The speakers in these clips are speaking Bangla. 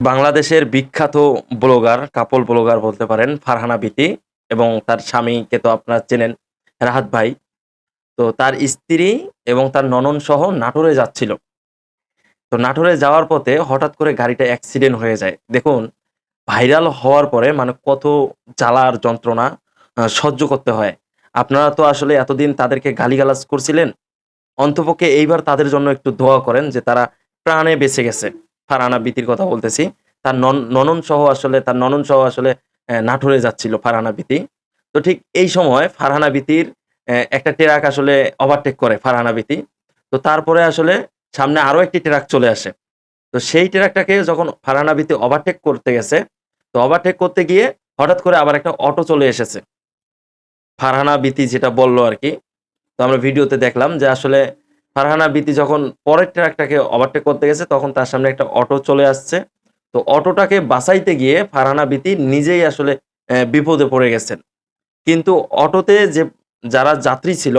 বাংলাদেশের বিখ্যাত ব্লগার কাপল ব্লগার বলতে পারেন, ফারহানা বিতি এবং তার স্বামীকে তো আপনারা চেনেন, রাহাত ভাই। তো তার স্ত্রী এবং তার ননন সহ নাটোরে যাচ্ছিল। তো নাটোরে যাওয়ার পথে হঠাৎ করে গাড়িটা অ্যাক্সিডেন্ট হয়ে যায়। দেখুন ভাইরাল হওয়ার পরে মানে কত জ্বালার যন্ত্রণা সহ্য করতে হয়। আপনারা তো আসলে এতদিন তাদেরকে গালিগালাজ করছিলেন। অন্তপক্ষে এইবার তাদের জন্য একটু দোয়া করেন যে তারা প্রাণে বেঁচে গেছে। ফারহানা বিতির কথা বলতেছি। তার নন- ননন সহ আসলে, তার ননন সহ আসলে নাটোরে যাচ্ছিল ফারহানা বিতি। তো ঠিক এই সময় ফারহানা বিতির একটা ট্রাক আসলে ওভারটেক করে ফারহানা বিতি। তো তারপরে আসলে সামনে আরও একটি ট্রাক চলে আসে। তো সেই ট্রাকটাকে যখন ফারহানা বিতি ওভারটেক করতে গেছে, তো ওভারটেক করতে গিয়ে হঠাৎ করে আবার একটা অটো চলে এসেছে। ফারহানা বিতি যেটা বলল আর কি। তো আমরা ভিডিওতে দেখলাম যে আসলে ফারহানা বিতি যখন পরের ট্রাকটাকে ওভারটেক করতে গেছে, তখন তার সামনে একটা অটো চলে আসছে। তো অটোটাকে বাঁচাইতে গিয়ে ফারহানা বিতি নিজেই আসলে বিপদে পড়ে গেছেন। কিন্তু অটোতে যে, যারা যাত্রী ছিল,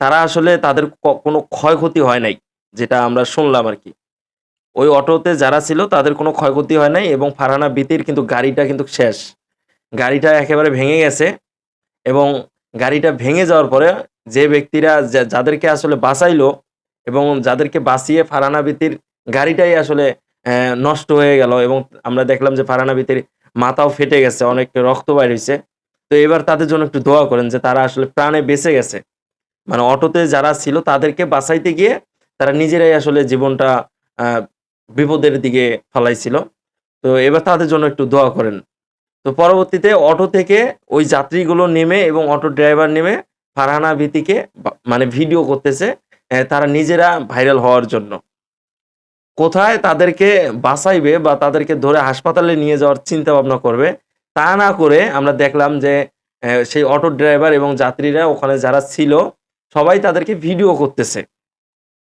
তারা আসলে তাদের কোনো ক্ষয়ক্ষতি হয় নাই, যেটা আমরা শুনলাম আর কি। ওই অটোতে যারা ছিল, তাদের কোনো ক্ষয়ক্ষতি হয় নাই এবং ফারহানা বিতির কিন্তু গাড়িটা কিন্তু শেষ। গাড়িটা একেবারে ভেঙে গেছে এবং গাড়িটা ভেঙে যাওয়ার পরে যে ব্যক্তিরা যাদেরকে আসলে বাঁচাইলো এবং যাদেরকে বাঁচিয়ে ফারানা বিতির গাড়িটাই আসলে নষ্ট হয়ে গেল এবং আমরা দেখলাম যে ফারানা বিতির মাথাও ফেটে গেছে অনেক রক্ত বাইর হয়েছে তো এবার তাদের জন্য একটু দোয়া করেন যে তারা আসলে প্রাণে বেঁচে গেছে। মানে অটোতে যারা ছিল তাদেরকে বাঁচাইতে গিয়ে তারা নিজেরাই আসলে জীবনটা বিপদের দিকে ফেলাইছিল। তো এবার তাদের জন্য একটু দোয়া করেন। তো পরবর্তীতে অটো থেকে ওই যাত্রীগুলো নেমে এবং অটো ড্রাইভার নেমে ফারহানা ভীতিকে মানে ভিডিও করতেছে তারা নিজেরা ভাইরাল হওয়ার জন্য। কোথায় তাদেরকে বাঁচাইবে বা তাদেরকে ধরে হাসপাতালে নিয়ে যাওয়ার চিন্তা ভাবনা করবে, তা না করে আমরা দেখলাম যে সেই অটো ড্রাইভার এবং যাত্রীরা ওখানে যারা ছিল, সবাই তাদেরকে ভিডিও করতেছে।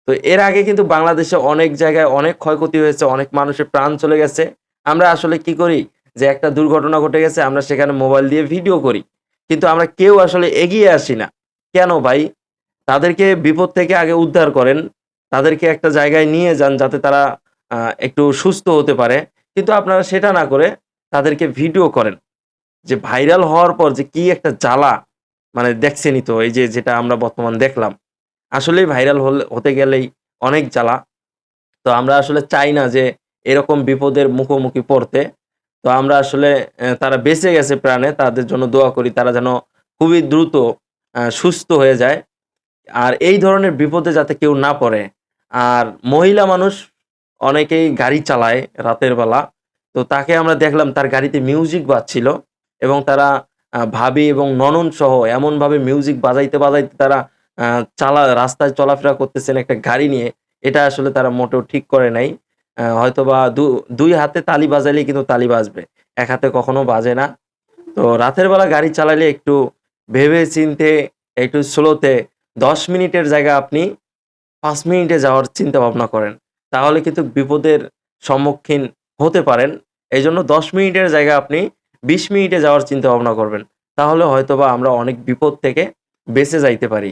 তো এর আগে কিন্তু বাংলাদেশে অনেক জায়গায় অনেক ক্ষয়ক্ষতি হয়েছে, অনেক মানুষের প্রাণ চলে গেছে। আমরা আসলে কি করি? যে একটা দুর্ঘটনা ঘটে গেছে, আমরা সেখানে মোবাইল দিয়ে ভিডিও করি। কিন্তু আমরা কেউ আসলে এগিয়ে আসি না। কেন ভাই? তাদেরকে বিপদ থেকে আগে উদ্ধার করেন, তাদেরকে একটা জায়গায় নিয়ে যান যাতে তারা একটু সুস্থ হতে পারে। কিন্তু আপনারা সেটা না করে তাদেরকে ভিডিও করেন যে ভাইরাল হওয়ার পর যে কি একটা জ্বালা মানে দেখছেনই তো এই যে যেটা আমরা বর্তমান দেখলাম। আসলেই ভাইরাল হতে গেলেই অনেক জ্বালা। তো আমরা আসলে চাই না যে এরকম বিপদের মুখোমুখি পড়তে। তো আমরা আসলে তারা বেঁচে গেছে প্রাণে, তাদের জন্য দোয়া করি, তারা যেন খুবই দ্রুত সুস্থ হয়ে যায়। আর এই ধরনের বিপদে যাতে কেউ না পড়ে, আর মহিলা মানুষ অনেকেই গাড়ি চালায় রাতের বেলা। তো তাকে আমরা দেখলাম তার গাড়িতে মিউজিক বাজছিল এবং তারা ভাবি এবং ননন সহ এমনভাবে মিউজিক বাজাইতে বাজাইতে তারা চালা, রাস্তায় চলাফেরা করতেছেন একটা গাড়ি নিয়ে। এটা আসলে তারা মোটেও ঠিক করে নাই। হয়তোবা দুই হাতে তালি বাজাইলে কিন্তু তালি বাজবে, এক হাতে কখনো বাজে না। তো রাতের বেলা গাড়ি চালালে একটু ভেবে চিনতে একটু স্লোতে দশ মিনিটের জায়গায় আপনি পাঁচ মিনিটে যাওয়ার চিন্তা ভাবনা করেন। তাহলে কিন্তু বিপদের সম্মুখীন হতে পারেন। এই জন্য দশ মিনিটের জায়গায় আপনি বিশ মিনিটে যাওয়ার চিন্তা ভাবনা করবেন। তাহলে হয়তোবা আমরা অনেক বিপদ থেকে বেঁচে যাইতে পারি।